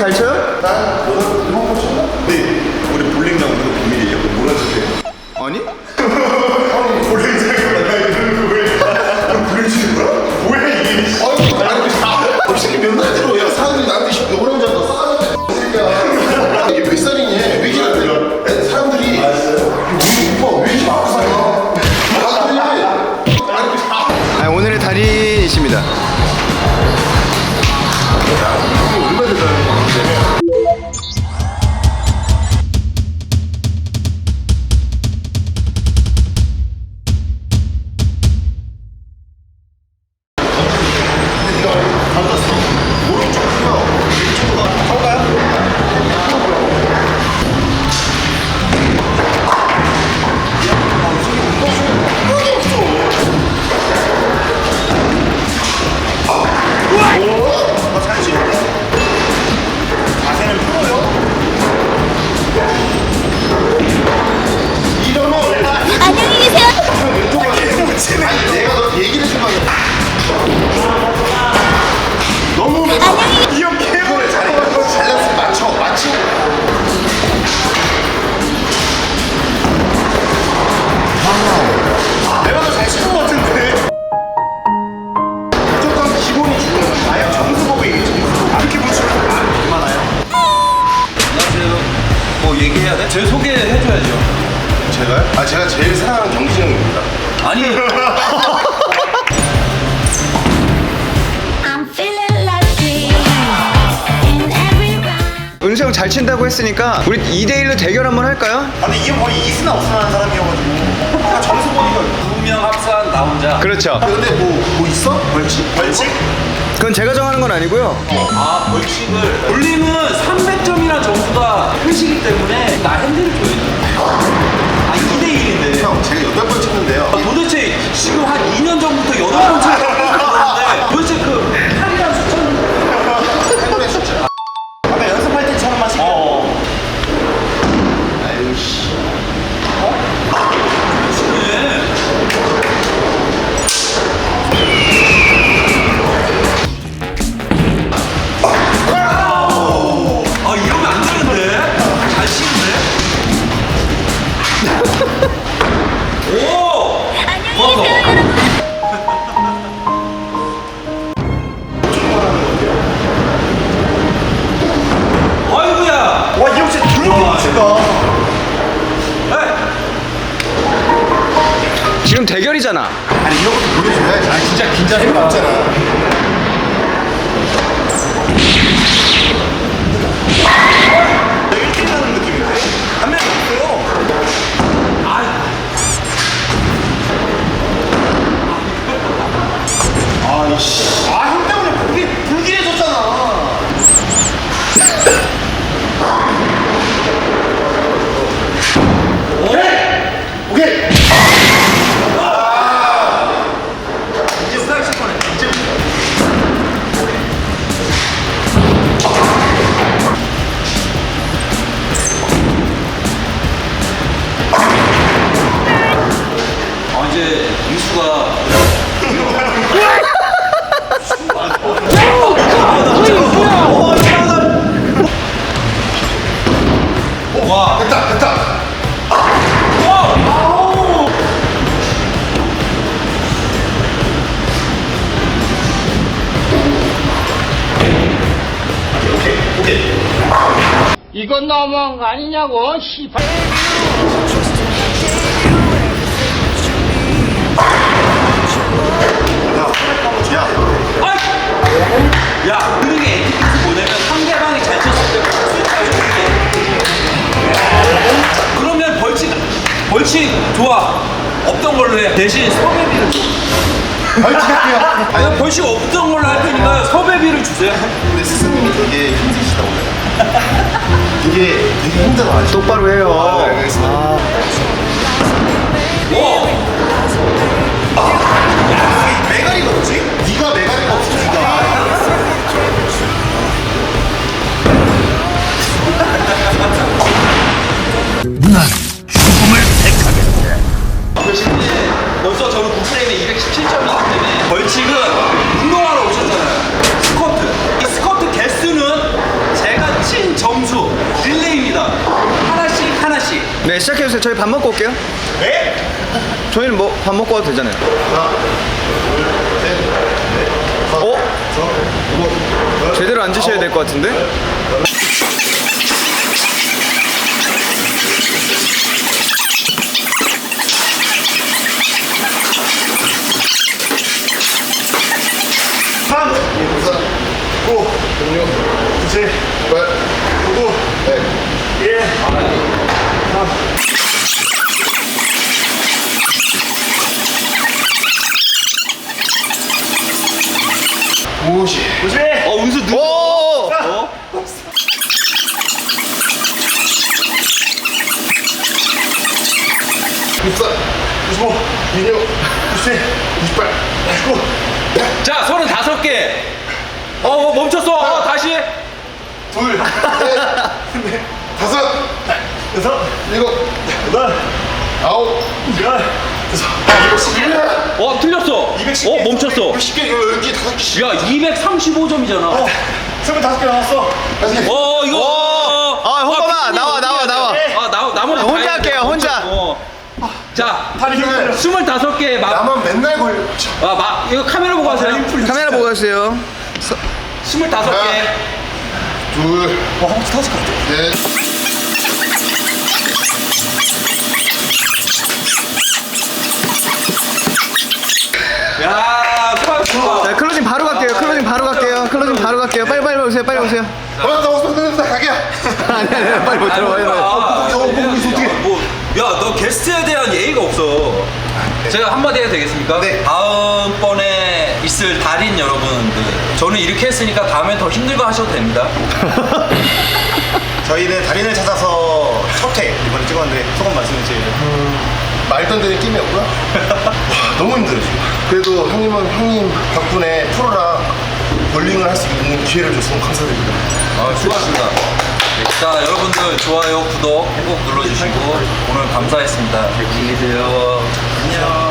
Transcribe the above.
잘 쳐요? 네, 뭐 얘기해야 돼? 제 소개해줘야죠. 제가요? 아, 제가 제일 사랑하는 경진이 형입니다. 아니, I'm feeling lucky in every round. 은수 형 잘 친다고 했으니까 우리 2대1로 대결 한번 할까요? 아, 근데 이게 거의 이스나 없으나 사람이어가지고. 아까 점수 보니까 두명 합산 나 혼자. 그렇죠. 근데 뭐, 뭐 있어? 벌칙? 벌칙? 그건 제가 정하는 건 아니고요. 아, 벌칙을. 볼링은 300점이나 점수가 끝이기 때문에 나 핸들을 줘야 돼. 아, 2대 1인데. 형, 제가 여덟 번 쳤는데요. 도대체 지금 한 2년 전부터 8번 쳤는 오! 안녕히 계세요, 여러분. 아이고야! 와, 이형 진짜 둘러보고 치다. 지금 대결이잖아. 아니, 이런 것도 보여줘야지. 아, 진짜 긴장해. 없잖아. 너무한 거 아니냐고, 씨발. 야, 그게 에티켓이 뭐냐면 상대방이 잘 쳤을 때 박수 쳐주는 게. 그러면 벌칙, 벌칙 좋아. 없던 걸로 해. 대신 섭외비를 줘. 벌칙할게요. 아니, 벌칙 없던 걸로 할 테니까 섭외비를 주세요. 근데 스승님이 되게 힘드시다 오늘. 되게 되게 힘들어 하시. 똑바로 해요. 아, 네, 알겠습니다. 오! 메가리가 뭐지? 네가 메가리가 없어. 네가. 벌써 저는 9프레임에 217점이기 때문에 벌칙은 시작해주세요. 저희 밥 먹고 올게요. 네? 저희는 뭐 밥 먹고 와도 되잖아요. 하나, 둘, 셋, 넷, 다섯, 여섯, 일곱, 제대로 앉으셔야 될 것 같은데? 삼, 사, 오, 육, 칠, 팔, 구, 일, 삼. 50. 50. 어, 운수 누. 오! 어? 육사, 육오, 육육, 육세, 육팔, 육구. 자, 서른 다섯 개. 어, 어, 멈췄어. 어, 다시. 둘, 셋, 다섯, 여섯, 일곱, 여덟, 아홉, 열, 여섯, 일곱, 어. 210개. 어 멈췄어. 10개, 이거 여기 다섯 개씩. 야 235점이잖아. 스물다섯 개 나왔어. 다섯 개. 어 이거. 아, 홍범아, 나와, 나와, 나와. 아 나, 나머지 혼자 다 할게요, 돼. 혼자. 어. 자 다리 힘 풀려. 스물다섯 개 막. 나만 맨날 걸려. 아, 마, 이거 카메라 보고 하세요. 카메라 보고 하세요. 스물다섯 개. 둘. 와, 한번 터질 것 같아. 넷. 야, 수고하셨습니다. 자, 클로징 바로 갈게요. 클로징 바로 갈게요. 클로징 바로 갈게요. 빨리 빨리 오세요. 빨리 오세요. 어, 나나 왔어, 가게야. 아니 아니 빨리 못 들어와요. 어, 뭐, 이거 어떻게. 뭐, 야, 너 게스트에 대한 예의가 없어. 제가 한마디 해도 되겠습니까? 네. 다음번에 있을 달인 여러분들, 저는 이렇게 했으니까 다음엔 더 힘들고 하셔도 됩니다. 저희는 달인을 찾아서 첫회 이번에 찍었는데 소감 말씀해 주세요. 말도 안 되는 게임이 없고요. 와, 너무 힘들어 지금. 그래도 형님은 형님 덕분에 프로랑 볼링을 할 수 있는 기회를 줬으면 감사드립니다. 아, 수고하셨습니다. 네, 자, 여러분들 좋아요, 구독 꼭 눌러주시고 오늘 감사했습니다. 안녕히 계세요.